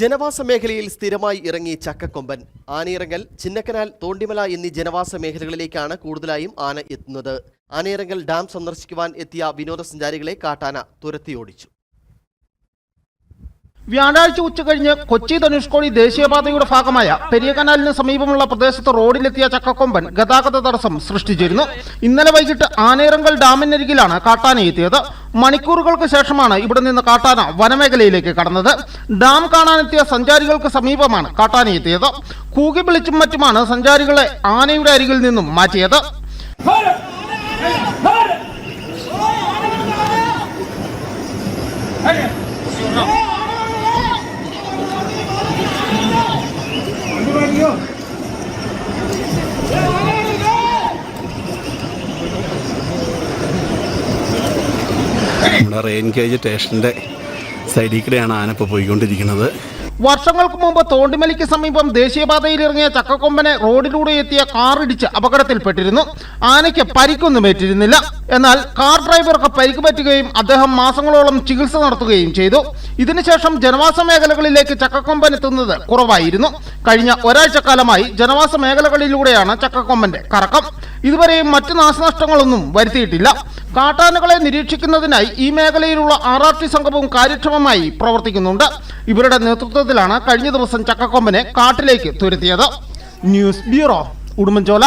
ജനവാസ മേഖലയിൽ സ്ഥിരമായി ഇറങ്ങി ചക്കക്കൊമ്പൻ ആനയിറങ്ങൽ ചിന്നക്കനാൽ തോണ്ടിമല എന്നീ ജനവാസ മേഖലകളിലേക്കാണ് കൂടുതലായും ആന എത്തുന്നത്. ആനയിറങ്ങൽ ഡാം സന്ദർശിക്കുവാൻ എത്തിയ വിനോദസഞ്ചാരികളെ കാട്ടാന തുരത്തിയോടിച്ചു. വ്യാഴാഴ്ച ഉച്ചകഴിഞ്ഞ് കൊച്ചി ധനുഷ്കോടി ദേശീയപാതയുടെ ഭാഗമായ പെരിയ കനാലിന് സമീപമുള്ള പ്രദേശത്ത് റോഡിലെത്തിയ ചക്കക്കൊമ്പൻ ഗതാഗത തടസ്സം സൃഷ്ടിച്ചിരുന്നു. ഇന്നലെ വൈകിട്ട് ആനേറങ്കൽ ഡാമിനരികിലാണ് കാട്ടാന എത്തിയത്. മണിക്കൂറുകൾക്ക് ശേഷമാണ് ഇവിടെ നിന്ന് കാട്ടാന വനമേഖലയിലേക്ക് കടന്നത്. ഡാം കാണാനെത്തിയ സഞ്ചാരികൾക്ക് സമീപമാണ് കാട്ടാന എത്തിയത്. കൂകി വിളിച്ചും മറ്റുമാണ് സഞ്ചാരികളെ ആനയുടെ അരികിൽ നിന്നും മാറ്റിയത്. നമ്മുടെ റെയിൻ കേജ് സ്റ്റേഷന്റെ സൈഡിൽ കൂടെയാണ് ആന ഇപ്പോൾ പോയിക്കൊണ്ടിരിക്കുന്നത്. വർഷങ്ങൾക്ക് മുമ്പ് തോണ്ടിമലിക്ക് സമീപം ദേശീയപാതയിൽ ഇറങ്ങിയ ചക്കക്കൊമ്പനെ റോഡിലൂടെ എത്തിയ കാറിടിച്ച് അപകടത്തിൽപ്പെട്ടിരുന്നു. ആനയ്ക്ക് പരിക്കൊന്നും ഏറ്റിരുന്നില്ല. എന്നാൽ കാർ ഡ്രൈവർക്ക് പരിക്ക് പറ്റുകയും അദ്ദേഹം മാസങ്ങളോളം ചികിത്സ നടത്തുകയും ചെയ്തു. ഇതിനുശേഷം ജനവാസ മേഖലകളിലേക്ക് ചക്കക്കൊമ്പൻ എത്തുന്നത് കുറവായിരുന്നു. കഴിഞ്ഞ ഒരാഴ്ചക്കാലമായി ജനവാസ മേഖലകളിലൂടെയാണ് ചക്കക്കൊമ്പന്റെ കറക്കം. ഇതുവരെയും മറ്റ് നാശനഷ്ടങ്ങളൊന്നും വരുത്തിയിട്ടില്ല. കാട്ടാനകളെ നിരീക്ഷിക്കുന്നതിനായി ഈ മേഖലയിലുള്ള ആർ ആർ ടി സംഘവും കാര്യക്ഷമമായി പ്രവർത്തിക്കുന്നുണ്ട്. ഇവരുടെ നേതൃത്വത്തിലാണ് കഴിഞ്ഞ ദിവസം ചക്കക്കൊമ്പനെ കാട്ടിലേക്ക് തുരത്തിയത്. News bureau Udumbanchola.